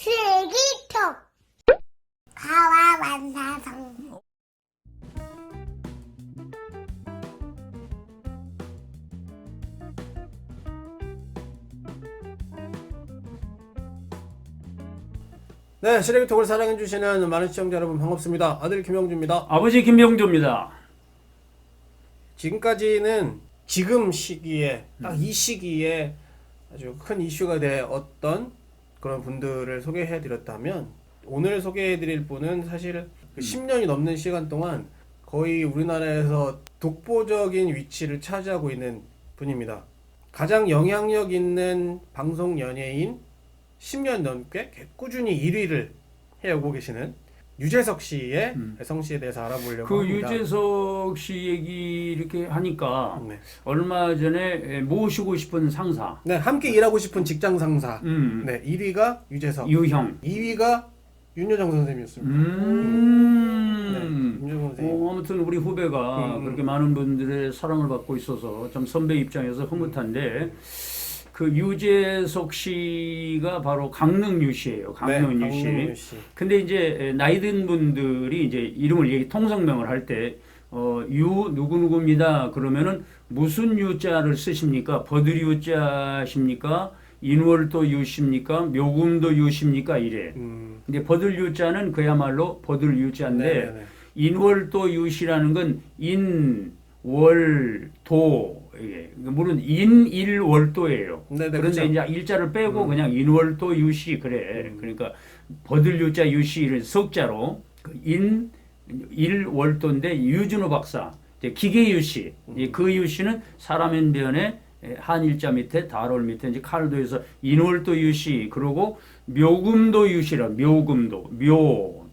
쓰레기통 가와 만사성 네, 시래기톡을 사랑해주시는 많은 시청자 여러분 반갑습니다. 아들 김영주입니다. 아버지 김병조입니다. 지금까지는 지금 시기에, 딱 이 시기에 아주 큰 이슈가 되었던 그런 분들을 소개해드렸다면, 오늘 소개해드릴 분은 사실 그 10년이 넘는 시간 동안 거의 우리나라에서 독보적인 위치를 차지하고 있는 분입니다. 가장 영향력 있는 방송 연예인 10년 넘게 꾸준히 1위를 해오고 계시는 유재석 씨의 음. 성씨에 대해서 알아보려고 그 합니다. 유재석 씨 얘기 이렇게 하니까 네. 얼마 전에 모시고 싶은 상사, 네, 함께 일하고 싶은 직장 상사. 음, 네, 1위가 유재석, 유형. 2위가 윤여정 선생님이었습니다. 음. 네, 윤여정 선생님. 어, 아무튼 우리 후배가 음. 그렇게 많은 분들의 사랑을 받고 있어서 좀 선배 입장에서 흐뭇한데 그 유재석 씨가 바로 강릉 유 씨예요. 강릉유 씨. 네, 강릉 유 씨. 근데 이제 나이 든 분들이 이제 이름을 얘기 통성명을 할 때 어, 유 누구누구입니다. 그러면은 무슨 유자를 쓰십니까? 버들 유자십니까? 인월도 유십니까? 묘금도 유십니까? 이래. 음. 근데 버들 유자는 그야말로 버들 유자인데 네, 네, 네. 인월도 유시라는 건 인, 월, 도. 예. 물론 인, 일, 월도예요. 네, 네, 그런데 그렇죠. 이제 일자를 빼고 음. 그냥 인 월 도 유시 그래. 그러니까 버들 유자 유시 를 석자로 그 인, 일, 월도인데 유준호 박사 이제 기계 유시. 이제 그 유시는 사람인 변에 한일자 밑에 달월 밑에 이제 칼도에서 인월도 유시 그리고 묘금도 유시라 묘금도 묘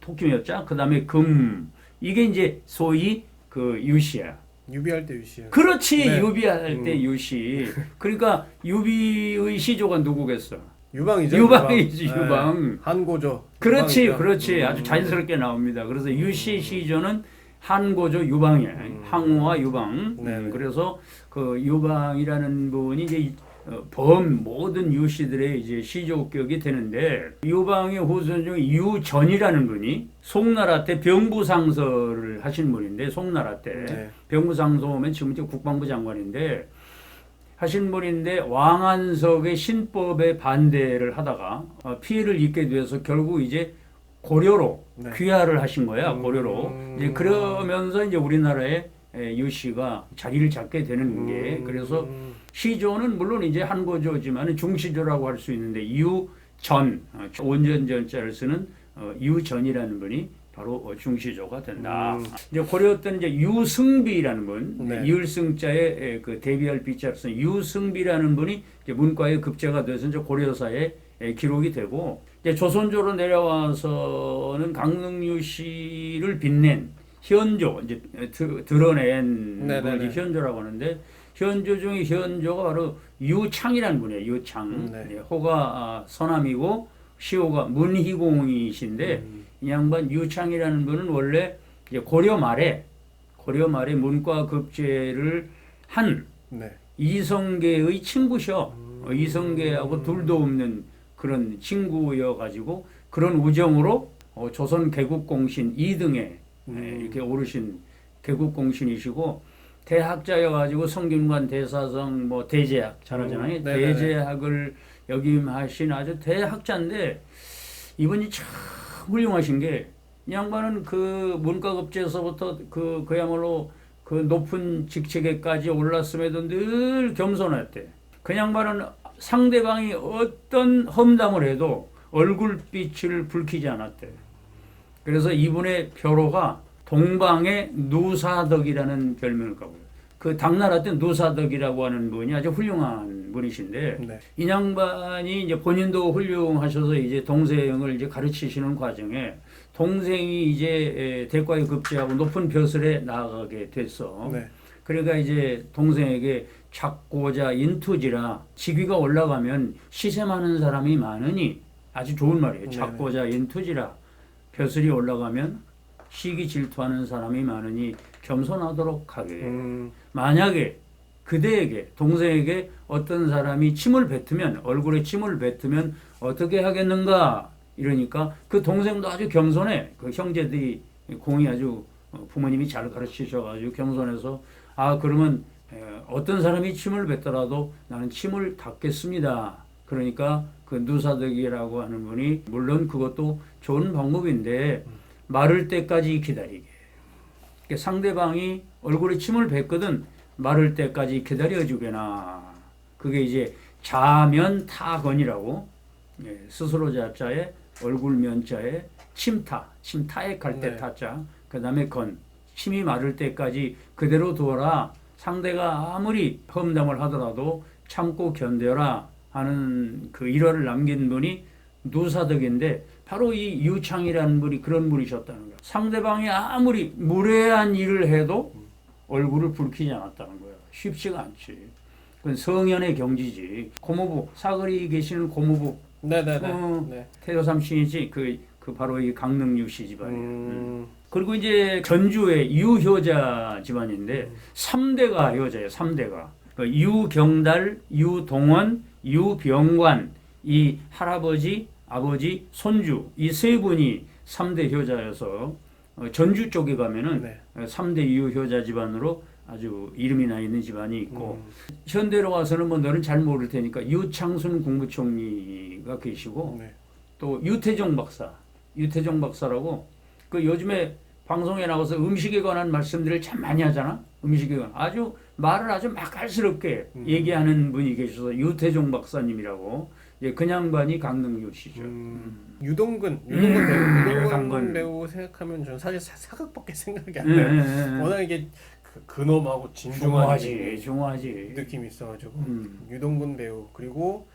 토끼였자 그다음에 금 이게 이제 소위 그 유시야. 유비할 때 유씨요. 그렇지 네. 유비할 때 유시. 그러니까 유비의 시조가 누구겠어? 유방이죠. 유방이지, 유방. 유방. 네, 한고조. 그렇지, 유방이죠. 그렇지. 음. 아주 자연스럽게 나옵니다. 그래서 유시 시조는 한고조 유방이야. 항우와 유방. 음. 네네. 그래서 그 유방이라는 분이 이제 어, 범 모든 유시들의 이제 시조격이 되는데 유방의 후손 중에 유전이라는 분이 송나라 때 병부상서를 하신 분인데 송나라 때 네. 병부상소면 지금 이제 국방부 장관인데 하신 분인데 왕안석의 신법에 반대를 하다가 어, 피해를 입게 돼서 결국 이제 고려로 네. 귀화를 하신 거야 음. 고려로 이제 그러면서 이제 우리나라에 에, 유 씨가 자리를 잡게 되는 게 음. 그래서 시조는 물론 이제 한고조지만 중시조라고 할 수 있는데 유전 어, 온전전자를 쓰는 어, 유전이라는 분이 바로 어, 중시조가 된다. 음. 이제 고려 때는 이제 유승비라는 분, 네. 이을승자에 에, 그 대비할 비자를 쓴 유승비라는 분이 문과에 급제가 돼서 이제 고려사에 에, 기록이 되고 이제 조선조로 내려와서는 강릉유 씨를 빛낸 현조 이제 드, 드러낸 네네네. 분이 현조라고 하는데 현조 중에 현조가 바로 유창이라는 분이에요. 유창. 네. 예, 호가 아, 서남이고 시호가 문희공이신데 음. 이 양반 유창이라는 분은 원래 이제 고려 말에 고려 말에 문과 급제를 한 네. 이성계의 친구셔. 음. 어, 이성계하고 둘도 없는 그런 친구여 가지고 그런 우정으로 어, 조선 개국 공신 2등에 음. 이렇게 오르신 개국공신이시고 대학자여 가지고 성균관 대사성 뭐 대제학 잘하잖아요. 음. 대제학을 역임하신 아주 대학자인데 이분이 참 훌륭하신 게이 양반은 그 문과급제에서부터 그 그야말로 그 높은 직책에까지 올랐음에도 늘 겸손했대. 그 양반은 상대방이 어떤 험담을 해도 얼굴빛을 붉히지 않았대. 그래서 이분의 표로가 동방의 누사덕이라는 별명을 갖고요. 그 당나라 때 누사덕이라고 하는 분이 아주 훌륭한 분이신데 네. 이 양반이 이제 본인도 훌륭하셔서 이제 동생을 이제 가르치시는 과정에 동생이 이제 에, 대과에 급제하고 높은 벼슬에 나아가게 됐어. 네. 그러니까 이제 동생에게 작고자 인투지라 직위가 올라가면 시세 많은 사람이 많으니 아주 좋은 말이에요. 네네. 작고자 인투지라 벼슬이 올라가면 시기 질투하는 사람이 많으니 겸손하도록 하게. 음. 만약에 그대에게 동생에게 어떤 사람이 침을 뱉으면 얼굴에 침을 뱉으면 어떻게 하겠는가 이러니까 그 동생도 아주 겸손해 그 형제들이 공이 아주 어, 부모님이 잘 가르치셔가지고 겸손해서 아 그러면 에, 어떤 사람이 침을 뱉더라도 나는 침을 닦겠습니다. 그러니까 그 누사덕이라고 하는 분이 물론 그것도 좋은 방법인데 마를 때까지 기다리게. 그러니까 상대방이 얼굴에 침을 뱉거든 마를 때까지 기다려주게나. 그게 이제 자면 타건이라고 예, 스스로 자자에 얼굴 면자에 침타, 침타에 갈때 네. 타자. 그 다음에 건 침이 마를 때까지 그대로 두어라. 상대가 아무리 험담을 하더라도 참고 견뎌라 하는 그 일화를 남긴 분이 누사덕인데 바로 이 유창이라는 분이 그런 분이셨다는 거예요. 상대방이 아무리 무례한 일을 해도 얼굴을 붉히지 않았다는 거예요. 쉽지가 않지. 그건 성현의 경지지. 고모부 사거리 계시는 고모부 네네네. 어. 네. 태조 삼신이지 그, 그 바로 이 강릉 유씨 집안이에요. 음, 그리고 이제 전주의 유효자 집안인데 삼대가 효자예요. 삼대가 그 유경달, 유동원, 유병관 이 할아버지, 아버지, 손주 이 세 분이 삼대 효자여서 어, 전주 쪽에 가면은 네. 어, 3대 유효자 집안으로 아주 이름이 나 있는 집안이 있고 음, 현대로 와서는 뭐 너는 잘 모를 테니까 유창순 국무총리가 계시고 네. 또 유태종 박사, 유태종 박사라고 그 요즘에 방송에 나와서 음식에 관한 말씀들을 참 많이 하잖아. 음식에 관한 아주 말을 아주 맛깔스럽게 음. 얘기하는 분이 계셔서 유태종 박사님이라고 예, 그냥반이 강릉유 씨죠. 음, 유동근, 유동근 음, 배우, 유동근 유동근. 배우 생각하면 저는 사실 사- 사극밖에 생각이 안 예, 나요. 예, 예. 워낙 이게 그, 근엄하고 진중한 중화하지, 중화하지. 느낌이 있어가지고 음. 유동근 배우 그리고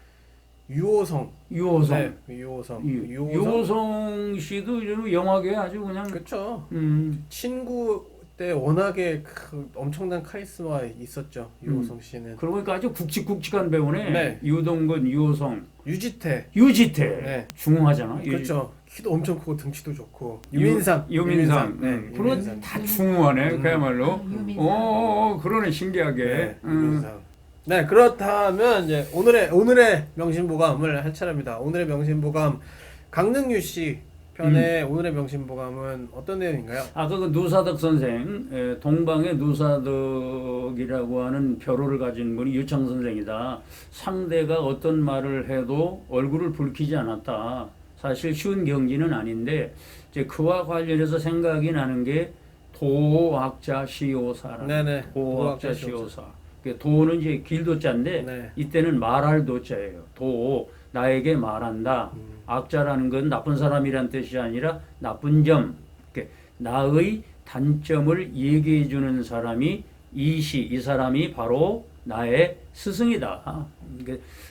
유호성, 유호성, 네, 유호성, 유- 유호성, 유호성 씨도 요즘 영화계 아주 그냥 그렇죠. 음, 친구 때 워낙에 그 엄청난 카리스마 있었죠 유호성 씨는 그러고 보니까 아주 굵직굵직한 배우네. 네. 유동근, 유호성, 유지태, 유지태, 네. 중화잖아. 그렇죠. 키도 엄청 크고 등치도 좋고 유민상, 유, 유민상, 네, 음, 그런 유민상. 다 중후하네 음. 그야말로. 유민상. 오, 그러네 신기하게. 네, 음. 유민상. 네, 그렇다면 이제 오늘의 오늘의 명심보감을 할 차례입니다. 오늘의 명심보감 강릉유 씨 편의 오늘의 명심보감은 어떤 내용인가요? 아까 그 누사덕 선생, 에, 동방의 누사덕이라고 하는 벼로를 가진 분이 유창 선생이다. 상대가 어떤 말을 해도 얼굴을 붉히지 않았다. 사실 쉬운 경지는 아닌데 이제 그와 관련해서 생각이 나는 게 도학자 시오사라. 네네. 도학자 도학자 시오사. 그 도는 이제 길도자인데 네. 이때는 말할 도자예요. 도 나에게 말한다. 음. 악자라는 건 나쁜 사람이란 뜻이 아니라 나쁜 점, 나의 단점을 얘기해 주는 사람이 이 시 이 사람이 바로 나의 스승이다.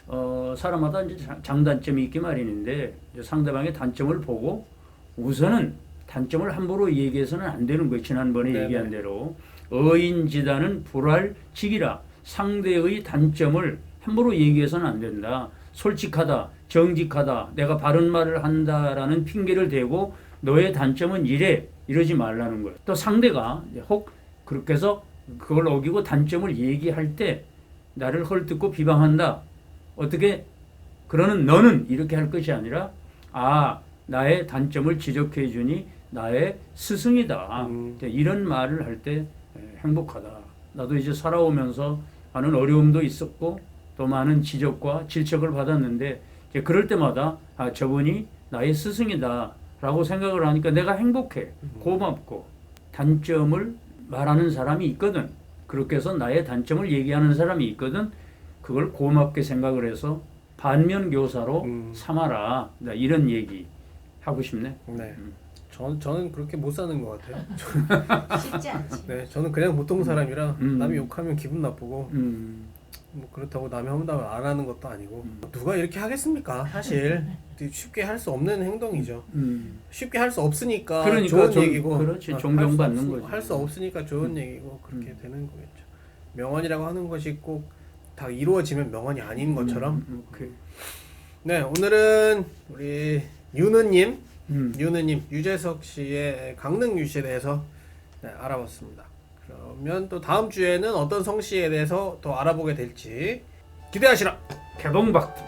어, 사람마다 이제 장- 장단점이 있기 마련인데 상대방의 단점을 보고 우선은 단점을 함부로 얘기해서는 안 되는 거예요. 지난번에 네네. 얘기한 대로 어인지다는 불알지기라 상대의 단점을 함부로 얘기해서는 안 된다. 솔직하다, 정직하다, 내가 바른 말을 한다라는 핑계를 대고 너의 단점은 이래 이러지 말라는 거예요. 또 상대가 혹 그렇게 해서 그걸 어기고 단점을 얘기할 때 나를 헐뜯고 비방한다. 어떻게 그러는 너는 이렇게 할 것이 아니라 아 나의 단점을 지적해 주니 나의 스승이다. 음. 이런 말을 할 때 행복하다. 나도 이제 살아오면서 많은 어려움도 있었고 또 많은 지적과 질책을 받았는데 이제 그럴 때마다 아 저분이 나의 스승이다라고 생각을 하니까 내가 행복해, 고맙고 단점을 말하는 사람이 있거든. 그렇게 해서 나의 단점을 얘기하는 사람이 있거든. 그걸 고맙게 생각을 해서 반면 교사로 음. 삼아라. 나 이런 얘기 하고 싶네. 네. 음. 전 저는 그렇게 못 사는 것 같아요. 쉽지 않지. 네, 저는 그냥 보통 사람이라 음. 남이 욕하면 기분 나쁘고 음. 뭐 그렇다고 남이 험담을 안 하는 것도 아니고 음. 누가 이렇게 하겠습니까? 사실 쉽게 할 수 없는 행동이죠. 음. 쉽게 할 수 없으니까 그러니까 좋은 존- 얘기고 그렇지, 어, 존경받는 할수 거지. 할수 없으니까 좋은 음. 얘기고 그렇게 음. 되는 거겠죠. 명언이라고 하는 것이 꼭 다 이루어지면 명언이 아닌 것처럼. 음. 네, 오늘은 우리 윤우님, 음. 윤우님 유재석 씨의 강릉 유씨에 대해서 네, 알아봤습니다. 그러면 또 다음 주에는 어떤 성씨에 대해서 더 알아보게 될지 기대하시라. 개봉박두